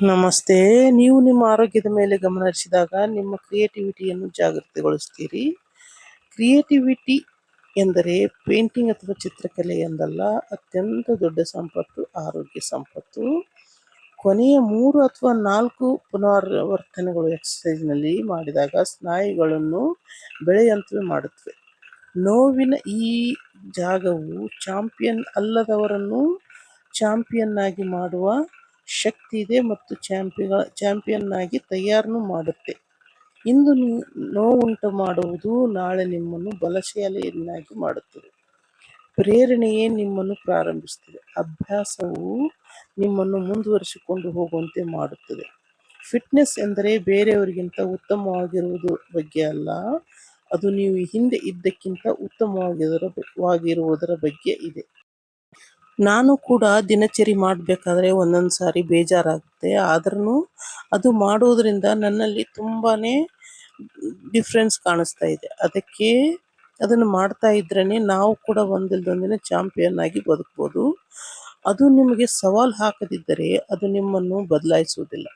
ನಮಸ್ತೆ. ನೀವು ನಿಮ್ಮ ಆರೋಗ್ಯದ ಮೇಲೆ ಗಮನ ಹರಿಸಿದಾಗ ನಿಮ್ಮ ಕ್ರಿಯೇಟಿವಿಟಿಯನ್ನು ಜಾಗೃತಿಗೊಳಿಸ್ತೀರಿ. ಕ್ರಿಯೇಟಿವಿಟಿ ಎಂದರೆ ಪೇಂಟಿಂಗ್ ಅಥವಾ ಚಿತ್ರಕಲೆ ಎಂದಲ್ಲ, ಅತ್ಯಂತ ದೊಡ್ಡ ಸಂಪತ್ತು, ಆರೋಗ್ಯ ಸಂಪತ್ತು. ಕೊನೆಯ ಮೂರು ಅಥವಾ ನಾಲ್ಕು ಪುನರಾವರ್ತನೆಗಳು ಎಕ್ಸಸೈಸ್ನಲ್ಲಿ ಮಾಡಿದಾಗ ಸ್ನಾಯುಗಳನ್ನು ಬೆಳೆಯಂತವೇ ಮಾಡುತ್ತವೆ. ನೋವಿನ ಈ ಜಾಗವು ಚಾಂಪಿಯನ್ ಅಲ್ಲದವರನ್ನು ಚಾಂಪಿಯನ್ ಆಗಿ ಮಾಡುವ ಶಕ್ತಿ ಇದೆ ಮತ್ತು ಚಾಂಪಿಯ ಚಾಂಪಿಯನ್ ಆಗಿ ತಯಾರನ್ನು ಮಾಡುತ್ತೆ. ಇಂದು ನೀವು ನೋವುಂಟು ಮಾಡುವುದು ನಾಳೆ ನಿಮ್ಮನ್ನು ಬಲಶಾಲಿಯನ್ನಾಗಿ ಮಾಡುತ್ತದೆ. ಪ್ರೇರಣೆಯೇ ನಿಮ್ಮನ್ನು ಪ್ರಾರಂಭಿಸುತ್ತದೆ. ಅಭ್ಯಾಸವು ನಿಮ್ಮನ್ನು ಮುಂದುವರಿಸಿಕೊಂಡು ಹೋಗುವಂತೆ ಮಾಡುತ್ತದೆ. ಫಿಟ್ನೆಸ್ ಎಂದರೆ ಬೇರೆಯವರಿಗಿಂತ ಉತ್ತಮವಾಗಿರುವುದು ಬಗ್ಗೆ ಅಲ್ಲ, ಅದು ನೀವು ಹಿಂದೆ ಇದ್ದಕ್ಕಿಂತ ಉತ್ತಮವಾಗಿರುವುದರ ವಾಗಿರುವುದರ ಬಗ್ಗೆ ಇದೆ. ನಾನು ಕೂಡ ದಿನಚರಿ ಮಾಡಬೇಕಾದ್ರೆ ಒಂದೊಂದು ಸಾರಿ ಬೇಜಾರಾಗುತ್ತೆ. ಆದ್ರೂ ಅದು ಮಾಡೋದ್ರಿಂದ ನನ್ನಲ್ಲಿ ತುಂಬಾ ಡಿಫ್ರೆನ್ಸ್ ಕಾಣಿಸ್ತಾ ಇದೆ. ಅದಕ್ಕೆ ಅದನ್ನು ಮಾಡ್ತಾ ಇದ್ರೇ ನಾವು ಕೂಡ ಒಂದಿಲ್ದೊಂದಿನ ಚಾಂಪಿಯನ್ ಆಗಿ ಬದುಕ್ಬೋದು. ಅದು ನಿಮಗೆ ಸವಾಲು ಹಾಕದಿದ್ದರೆ ಅದು ನಿಮ್ಮನ್ನು ಬದಲಾಯಿಸುವುದಿಲ್ಲ.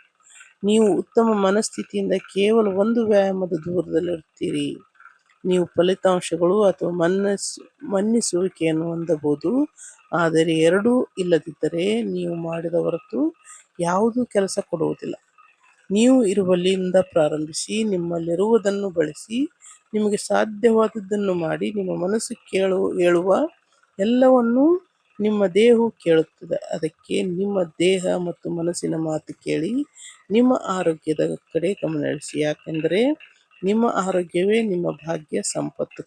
ನೀವು ಉತ್ತಮ ಮನಸ್ಥಿತಿಯಿಂದ ಕೇವಲ ಒಂದು ವ್ಯಾಯಾಮದ ದೂರದಲ್ಲಿರ್ತೀರಿ. ನೀವು ಫಲಿತಾಂಶಗಳು ಅಥವಾ ಮನ್ನಸ್, ಮನ್ನಿಸುವಿಕೆಯನ್ನು ಹೊಂದಬಹುದು. ಆದರೆ ಎರಡೂ ಇಲ್ಲದಿದ್ದರೆ ನೀವು ಮಾಡಿದ ಹೊರತು ಯಾವುದೂ ಕೆಲಸ ಕೊಡುವುದಿಲ್ಲ. ನೀವು ಇರುವಲ್ಲಿಂದ ಪ್ರಾರಂಭಿಸಿ, ನಿಮ್ಮಲ್ಲಿರುವುದನ್ನು ಬಳಸಿ, ನಿಮಗೆ ಸಾಧ್ಯವಾದದ್ದನ್ನು ಮಾಡಿ, ನಿಮ್ಮ ಮನಸ್ಸು ಕೇಳು, ಹೇಳುವ ಎಲ್ಲವನ್ನೂ ನಿಮ್ಮ ದೇಹವು ಕೇಳುತ್ತದೆ. ಅದಕ್ಕೆ ನಿಮ್ಮ ದೇಹ ಮತ್ತು ಮನಸ್ಸಿನ ಮಾತು ಕೇಳಿ, ನಿಮ್ಮ ಆರೋಗ್ಯದ ಕಡೆ ಗಮನ ಹರಿಸಿ. ಯಾಕೆಂದರೆ ನಿಮ್ಮ ಆರೋಗ್ಯವೇ ನಿಮ್ಮ ಭಾಗ್ಯ ಸಂಪತ್ತು.